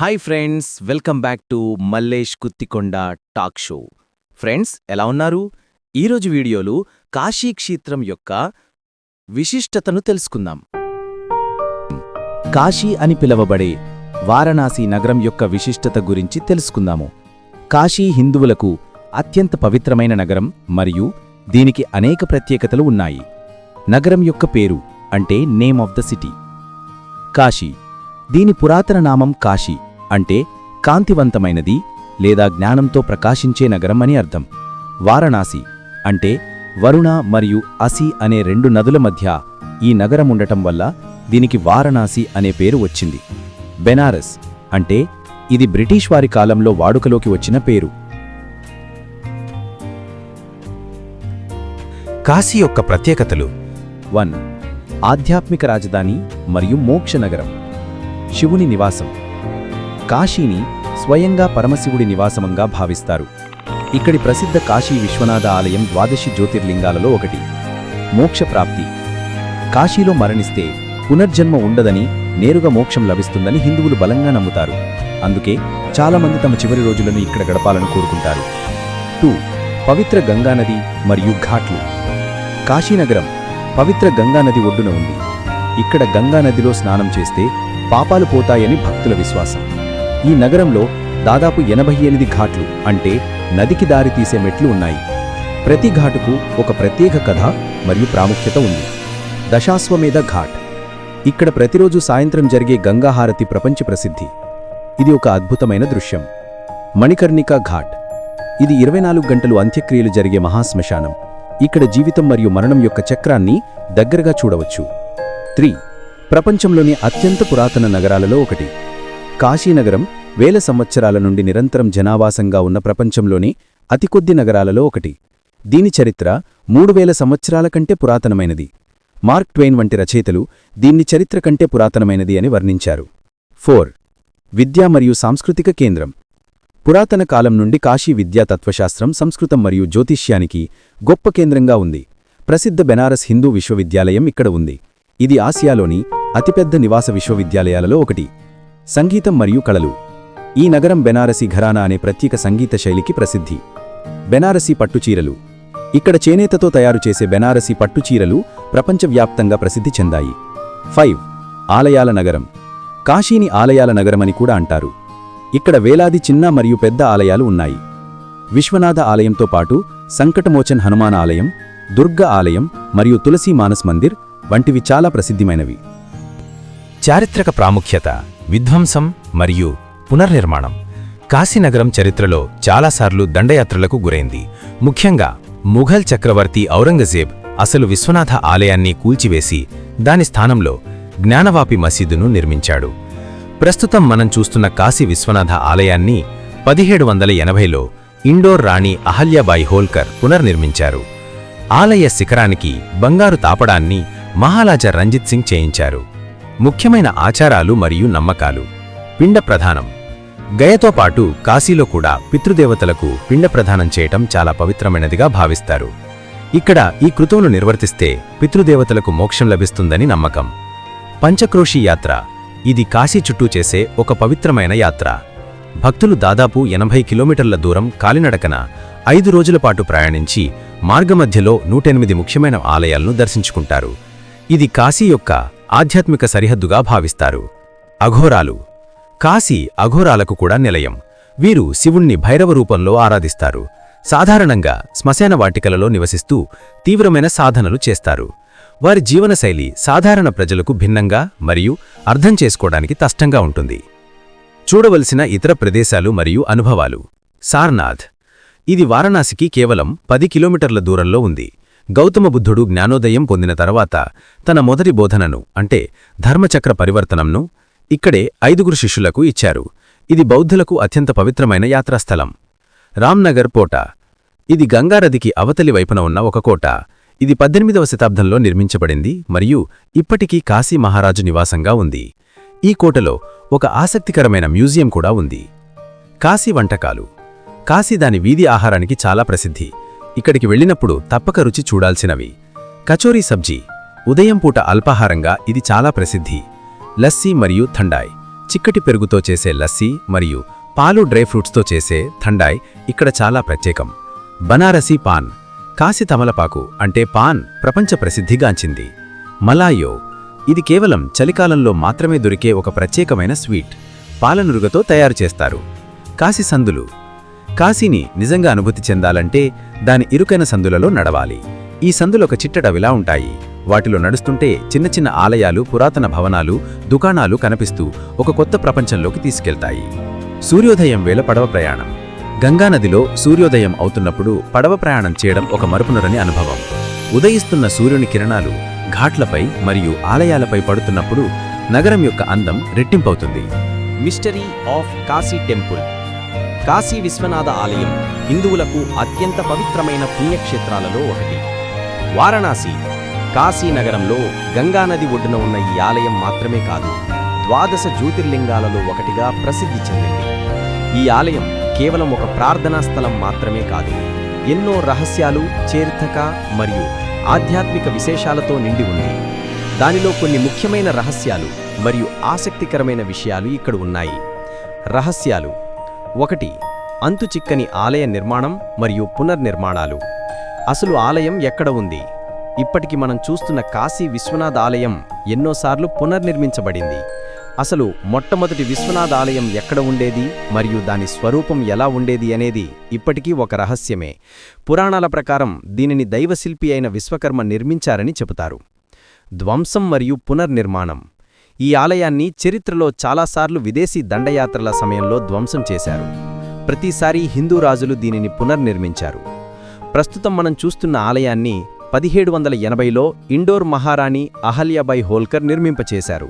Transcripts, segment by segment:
Hi friends welcome back to Mallesh Kuthikonda talk show friends ఎలా ఉన్నారు? ఈరోజు వీడియోలు కాశీ క్షేత్రం యొక్క విశిష్టతను తెలుసుకుందాం. కాశీ అని పిలవబడే వారణాసి నగరం యొక్క విశిష్టత గురించి తెలుసుకుందాము. కాశీ హిందువులకు అత్యంత పవిత్రమైన నగరం మరియు దీనికి అనేక ప్రత్యేకతలు ఉన్నాయి. నగరం యొక్క పేరు అంటే name of the city. Kashi. దీని పురాతన నామం కాశీ. అంటే కాంతివంతమైనది లేదా జ్ఞానంతో ప్రకాశించే నగరం అని అర్థం. వారణాసి అంటే వరుణ మరియు అసి అనే రెండు నదుల మధ్య ఈ నగరం ఉండటం వల్ల దీనికి వారణాసి అనే పేరు వచ్చింది. బెనారస్ అంటే ఇది బ్రిటిష్ వారి కాలంలో వాడుకలోకి వచ్చిన పేరు. కాశీ యొక్క ప్రత్యేకతలు. వన్ ఆధ్యాత్మిక రాజధాని మరియు మోక్ష నగరం. శివుని నివాసం. కాశీని స్వయంగా పరమశివుడి నివాసమంగా భావిస్తారు. ఇక్కడి ప్రసిద్ధ కాశీ విశ్వనాథ ఆలయం ద్వాదశి జ్యోతిర్లింగాలలో ఒకటి. మోక్షప్రాప్తి కాశీలో మరణిస్తే పునర్జన్మ ఉండదని నేరుగా మోక్షం లభిస్తుందని హిందువులు బలంగా నమ్ముతారు. అందుకే చాలామంది తమ చివరి రోజులను ఇక్కడ గడపాలని కోరుకుంటారు. టూ. పవిత్ర గంగానది మరియు ఘాట్లు. కాశీనగరం పవిత్ర గంగానది ఒడ్డున ఉంది. ఇక్కడ గంగానదిలో స్నానం చేస్తే పాపాలు పోతాయని భక్తుల విశ్వాసం. ఈ నగరంలో దాదాపు ఎనభై ఎనిమిది ఘాట్లు అంటే నదికి దారి తీసే మెట్లు ఉన్నాయి. ప్రతి ఘాటుకు ఒక ప్రత్యేక కథ మరియు ప్రాముఖ్యత ఉంది. దశాశ్వమేధ ఘాట్. ఇక్కడ ప్రతిరోజు సాయంత్రం జరిగే గంగాహారతి ప్రపంచ ప్రసిద్ధి. ఇది ఒక అద్భుతమైన దృశ్యం. మణికర్ణికా ఘాట్. ఇది ఇరవై నాలుగు గంటలు అంత్యక్రియలు జరిగే మహాశ్మశానం. ఇక్కడ జీవితం మరియు మరణం యొక్క చక్రాన్ని దగ్గరగా చూడవచ్చు. త్రీ. ప్రపంచంలోని అత్యంత పురాతన నగరాలలో ఒకటి. కాశీనగరం వేల సంవత్సరాల నుండి నిరంతరం జనావాసంగా ఉన్న ప్రపంచంలోని అతి కొద్ది నగరాలలో ఒకటి. దీని చరిత్ర మూడు వేల సంవత్సరాల కంటే పురాతనమైనది. మార్క్ ట్వెయిన్ వంటి రచయితలు దీన్ని చరిత్ర కంటే పురాతనమైనది అని వర్ణించారు. ఫోర్. విద్యా మరియు సాంస్కృతిక కేంద్రం. పురాతన కాలం నుండి కాశీ విద్యా తత్వశాస్త్రం సంస్కృతం మరియు జ్యోతిష్యానికి గొప్ప కేంద్రంగా ఉంది. ప్రసిద్ధ బెనారస్ హిందూ విశ్వవిద్యాలయం ఇక్కడ ఉంది. ఇది ఆసియాలోని అతిపెద్ద నివాస విశ్వవిద్యాలయాలలో ఒకటి. సంగీతం మరియు కళలు. ఈ నగరం బెనారసి ఘరానా అనే ప్రత్యేక సంగీత శైలికి ప్రసిద్ధి. బెనారసీ పట్టుచీరలు. ఇక్కడ చేనేతతో తయారు చేసే బెనారసీ పట్టుచీరలు ప్రపంచవ్యాప్తంగా ప్రసిద్ధి చెందాయి. ఫైవ్. ఆలయాల నగరం. కాశీని ఆలయాల నగరమని కూడా అంటారు. ఇక్కడ వేలాది చిన్న మరియు పెద్ద ఆలయాలు ఉన్నాయి. విశ్వనాథ ఆలయంతో పాటు సంకటమోచన్ హనుమాన్ ఆలయం దుర్గ ఆలయం మరియు తులసీ మానస్ మందిర్ వంటివి చాలా ప్రసిద్ధిమైనవి. చారిత్రక ప్రాముఖ్యత. విధ్వంసం మరియు పునర్నిర్మాణం. కాశీనగరం చరిత్రలో చాలాసార్లు దండయాత్రలకు గురైంది. ముఖ్యంగా ముఘల్ చక్రవర్తి ఔరంగజేబ్ అసలు విశ్వనాథ ఆలయాన్ని కూల్చివేసి దాని స్థానంలో జ్ఞానవాపి మసీదును నిర్మించాడు. ప్రస్తుతం మనం చూస్తున్న కాశీ విశ్వనాథ ఆలయాన్ని పదిహేడు వందల ఎనభైలో ఇండోర్ రాణి అహల్యాబాయి హోల్కర్ పునర్నిర్మించారు. ఆలయ శిఖరానికి బంగారు తాపడాన్ని మహారాజా రంజిత్ సింగ్ చేయించారు. ముఖ్యమైన ఆచారాలు మరియు నమ్మకాలు. పిండ ప్రధానం. గయతో పాటు కాశీలో కూడా పితృదేవతలకు పిండ ప్రధానం చేయటం చాలా పవిత్రమైనదిగా భావిస్తారు. ఇక్కడ ఈ కృతువును నిర్వర్తిస్తే పితృదేవతలకు మోక్షం లభిస్తుందని నమ్మకం. పంచక్రోషి యాత్ర. ఇది కాశీ చుట్టూ చేసే ఒక పవిత్రమైన యాత్ర. భక్తులు దాదాపు ఎనభై కిలోమీటర్ల దూరం కాలినడకన ఐదు రోజుల పాటు ప్రయాణించి మార్గమధ్యలో నూటెనిమిది ముఖ్యమైన ఆలయాలను దర్శించుకుంటారు. ఇది కాశీ యొక్క ఆధ్యాత్మిక సరిహద్దుగా భావిస్తారు. అఘోరాలు. కాశీ అఘోరాలకు కూడా నిలయం. వీరు శివుణ్ణి భైరవ రూపంలో ఆరాధిస్తారు. సాధారణంగా శ్మశాన వాటికలలో నివసిస్తూ తీవ్రమైన సాధనలు చేస్తారు. వారి జీవనశైలి సాధారణ ప్రజలకు భిన్నంగా మరియు అర్థం చేసుకోవడానికి కష్టంగా ఉంటుంది. చూడవలసిన ఇతర ప్రదేశాలు మరియు అనుభవాలు. సార్నాథ్. ఇది వారణాసికి కేవలం పది కిలోమీటర్ల దూరంలో ఉంది. గౌతమ బుద్ధుడు జ్ఞానోదయం పొందిన తర్వాత తన మొదటి బోధనను అంటే ధర్మచక్ర పరివర్తనంను ఇక్కడే ఐదుగురు శిష్యులకు ఇచ్చారు. ఇది బౌద్ధులకు అత్యంత పవిత్రమైన యాత్రాస్థలం. రామ్నగర్ కోట. ఇది గంగారదికి అవతలి వైపున ఉన్న ఒక కోట. ఇది పద్దెనిమిదవ శతాబ్దంలో నిర్మించబడింది మరియు ఇప్పటికీ కాశీ మహారాజు నివాసంగా ఉంది. ఈ కోటలో ఒక ఆసక్తికరమైన మ్యూజియం కూడా ఉంది. కాశీ వంటకాలు. కాశీ దాని వీధి ఆహారానికి చాలా ప్రసిద్ధి. ఇక్కడికి వెళ్ళినప్పుడు తప్పక రుచి చూడాల్సినవి. కచోరీ సబ్జీ ఉదయం పూట అల్పాహారంగా ఇది చాలా ప్రసిద్ధి. లస్సీ మరియు థండాయ్ చిక్కటి పెరుగుతో చేసే లస్సీ మరియు పాలు డ్రై ఫ్రూట్స్తో చేసే థండాయ్ ఇక్కడ చాలా ప్రత్యేకం. బనారసీ పాన్ కాసి తమలపాకు అంటే పాన్ ప్రపంచ ప్రసిద్ధిగాంచింది మలాయో ఇది కేవలం చలికాలంలో మాత్రమే దొరికే ఒక ప్రత్యేకమైన స్వీట్. పాలనురుగతో తయారు చేస్తారు. కాసి సందులు కాశీని నిజంగా అనుభూతి చెందాలంటే దాని ఇరుకైన సందులలో నడవాలి. ఈ సందులొక చిట్టడవిలా ఉంటాయి. వాటిలో నడుస్తుంటే చిన్న చిన్న ఆలయాలు పురాతన భవనాలు దుకాణాలు కనిపిస్తూ ఒక కొత్త ప్రపంచంలోకి తీసుకెళ్తాయి. సూర్యోదయం వేళ పడవ ప్రయాణం. గంగానదిలో సూర్యోదయం అవుతున్నప్పుడు పడవ ప్రయాణం చేయడం ఒక మరుపునరని అనుభవం. ఉదయిస్తున్న సూర్యుని కిరణాలు ఘాట్లపై మరియు ఆలయాలపై పడుతున్నప్పుడు నగరం యొక్క అందం రెట్టింపవుతుంది. Mystery of Kashi temple. Kashi Vishwanatha ఆలయం హిందువులకు అత్యంత పవిత్రమైన పుణ్యక్షేత్రాలలో ఒకటి. వారణాసి కాశీ నగరంలో గంగానది ఒడ్డున ఉన్న ఈ ఆలయం మాత్రమే కాదు ద్వాదశ జ్యోతిర్లింగాలలో ఒకటిగా ప్రసిద్ధి చెందింది. ఈ ఆలయం కేవలం ఒక ప్రార్థనా స్థలం మాత్రమే కాదు ఎన్నో రహస్యాలు చేర్థక మరియు ఆధ్యాత్మిక విశేషాలతో నిండి ఉంది. దానిలో కొన్ని ముఖ్యమైన రహస్యాలు మరియు ఆసక్తికరమైన విషయాలు ఇక్కడ ఉన్నాయి. రహస్యాలు ఒకటి అంతుచిక్కని ఆలయ నిర్మాణం మరియు పునర్నిర్మాణాలు. అసలు ఆలయం ఎక్కడ ఉంది? ఇప్పటికి మనం చూస్తున్న కాశీ విశ్వనాథ్ ఆలయం ఎన్నోసార్లు పునర్నిర్మించబడింది. అసలు మొట్టమొదటి విశ్వనాథ్ ఆలయం ఎక్కడ ఉండేది? మరియు దాని స్వరూపం ఎలా ఉండేది అనేది ఇప్పటికీ ఒక రహస్యమే. పురాణాల ప్రకారం దీనిని దైవశిల్పి అయిన విశ్వకర్మ నిర్మించారని చెబుతారు. ధ్వంసం మరియు పునర్నిర్మాణం. ఈ ఆలయాన్ని చరిత్రలో చాలాసార్లు విదేశీ దండయాత్రల సమయంలో ధ్వంసం చేశారు. ప్రతిసారీ హిందూ రాజులు దీనిని పునర్నిర్మించారు. ప్రస్తుతం మనం చూస్తున్న ఆలయాన్ని పదిహేడు వందల ఎనభైలో ఇండోర్ మహారాణి అహల్యాబాయ్ హోల్కర్ నిర్మింపచేశారు.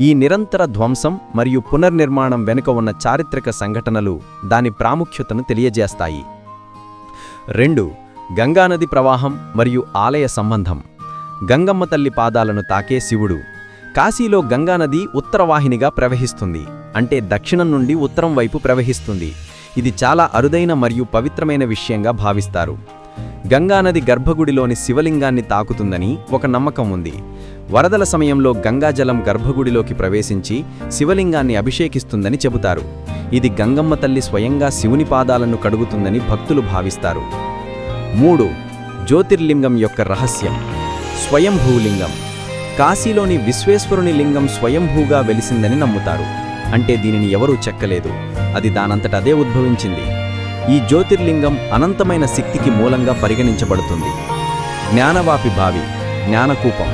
ఈ నిరంతర ధ్వంసం మరియు పునర్నిర్మాణం వెనుక ఉన్న చారిత్రక సంఘటనలు దాని ప్రాముఖ్యతను తెలియజేస్తాయి. రెండు గంగానది ప్రవాహం మరియు ఆలయ సంబంధం. గంగమ్మ తల్లి పాదాలను తాకే శివుడు. కాశీలో గంగానది ఉత్తరవాహినిగా ప్రవహిస్తుంది. అంటే దక్షిణం నుండి ఉత్తరం వైపు ప్రవహిస్తుంది. ఇది చాలా అరుదైన మరియు పవిత్రమైన విషయంగా భావిస్తారు. గంగానది గర్భగుడిలోని శివలింగాన్ని తాకుతుందని ఒక నమ్మకం ఉంది. వరదల సమయంలో గంగాజలం గర్భగుడిలోకి ప్రవేశించి శివలింగాన్ని అభిషేకిస్తుందని చెబుతారు. ఇది గంగమ్మ తల్లి స్వయంగా శివుని పాదాలను కడుగుతుందని భక్తులు భావిస్తారు. మూడు. జ్యోతిర్లింగం యొక్క రహస్యం. స్వయంభూలింగం. కాశీలోని విశ్వేశ్వరుని లింగం స్వయంభూగా వెలిసిందని నమ్ముతారు. అంటే దీనిని ఎవరూ చెక్కలేదు. అది దానంతట అదే ఉద్భవించింది. ఈ జ్యోతిర్లింగం అనంతమైన శక్తికి మూలంగా పరిగణించబడుతుంది. జ్ఞానవాపి బావి జ్ఞానకూపం.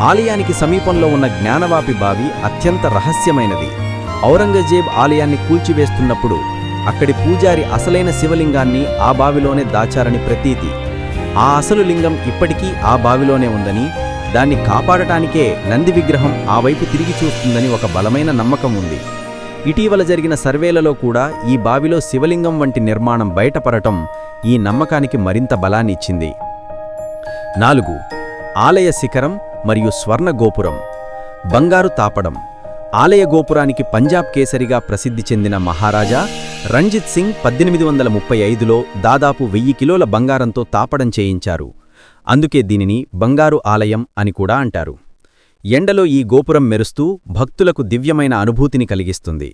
ఆలయానికి సమీపంలో ఉన్న జ్ఞానవాపి బావి అత్యంత రహస్యమైనది. ఔరంగజేబ్ ఆలయాన్ని కూల్చివేస్తున్నప్పుడు అక్కడి పూజారి అసలైన శివలింగాన్ని ఆ బావిలోనే దాచారని ప్రతీతి. ఆ అసలు లింగం ఇప్పటికీ ఆ బావిలోనే ఉందని దాన్ని కాపాడటానికే నంది విగ్రహం ఆ వైపు తిరిగి చూస్తుందని ఒక బలమైన నమ్మకం ఉంది. ఇటీవల జరిగిన సర్వేలలో కూడా ఈ బావిలో శివలింగం వంటి నిర్మాణం బయటపడటం ఈ నమ్మకానికి మరింత బలాన్నిచ్చింది నాలుగు. ఆలయ శిఖరం మరియు స్వర్ణ గోపురం. బంగారు తాపడం. ఆలయ గోపురానికి పంజాబ్ కేసరిగా ప్రసిద్ధి చెందిన మహారాజా రంజిత్ సింగ్ పద్దెనిమిది వందల ముప్పై ఐదులో దాదాపు వెయ్యి కిలోల బంగారంతో తాపడం చేయించారు. అందుకే దీనిని బంగారు ఆలయం అని కూడా అంటారు. ఎండలో ఈ గోపురం మెరుస్తూ భక్తులకు దివ్యమైన అనుభూతిని కలిగిస్తుంది.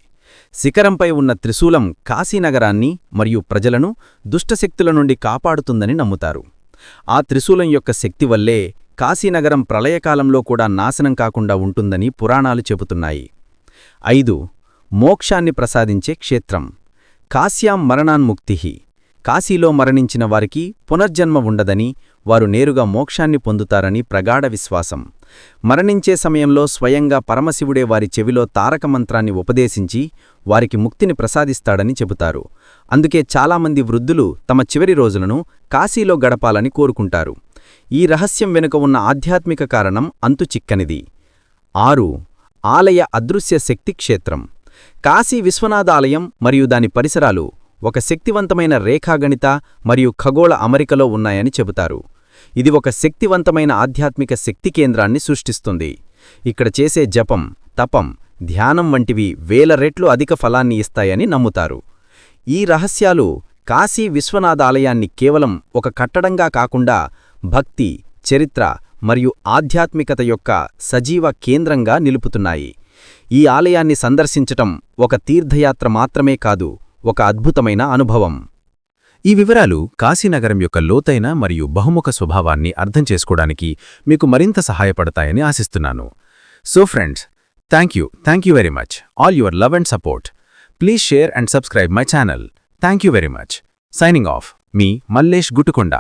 శిఖరంపై ఉన్న త్రిశూలం కాశీనగరాన్ని మరియు ప్రజలను దుష్టశక్తుల నుండి కాపాడుతుందని నమ్ముతారు. ఆ త్రిశూలం యొక్క శక్తి వల్లే కాశీనగరం ప్రళయకాలంలో కూడా నాశనం కాకుండా ఉంటుందని పురాణాలు చెబుతున్నాయి. ఐదు మోక్షాన్ని ప్రసాదించే క్షేత్రం. కాశ్యాం మరణాన్ముక్తిహి కాశీలో మరణించిన వారికి పునర్జన్మ ఉండదని వారు నేరుగా మోక్షాన్ని పొందుతారని ప్రగాఢ విశ్వాసం. మరణించే సమయంలో స్వయంగా పరమశివుడే వారి చెవిలో తారక మంత్రాన్ని ఉపదేశించి వారికి ముక్తిని ప్రసాదిస్తాడని చెబుతారు. అందుకే చాలామంది వృద్ధులు తమ చివరి రోజులను కాశీలో గడపాలని కోరుకుంటారు. ఈ రహస్యం వెనుక ఉన్న ఆధ్యాత్మిక కారణం అంతు చిక్కనిది. ఆరు. ఆలయ అదృశ్య శక్తి క్షేత్రం. కాశీ విశ్వనాథాలయం మరియు దాని పరిసరాలు ఒక శక్తివంతమైన రేఖాగణిత మరియు ఖగోళ అమరికలో ఉన్నాయని చెబుతారు. ఇది ఒక శక్తివంతమైన ఆధ్యాత్మిక శక్తి కేంద్రాన్ని సృష్టిస్తుంది. ఇక్కడ చేసే జపం తపం ధ్యానం వంటివి వేల రెట్లు అధిక ఫలాన్ని ఇస్తాయని నమ్ముతారు. ఈ రహస్యాలు కాశీ విశ్వనాథ ఆలయాన్ని కేవలం ఒక కట్టడంగా కాకుండా భక్తి చరిత్ర మరియు ఆధ్యాత్మికత యొక్క సజీవ కేంద్రంగా నిలుపుతున్నాయి. ఈ ఆలయాన్ని సందర్శించటం ఒక తీర్థయాత్ర మాత్రమే కాదు ఒక అద్భుతమైన అనుభవం. ఈ వివరాలు కాశీనగరం యొక్క లోతైన మరియు బహుముఖ స్వభావాన్ని అర్థం చేసుకోవడానికి మీకు మరింత సహాయపడతాయని ఆశిస్తున్నాను. So friends thank you thank you very much all your love and support please share and subscribe my channel thank you very much signing off me Mallesh గుటుకొండ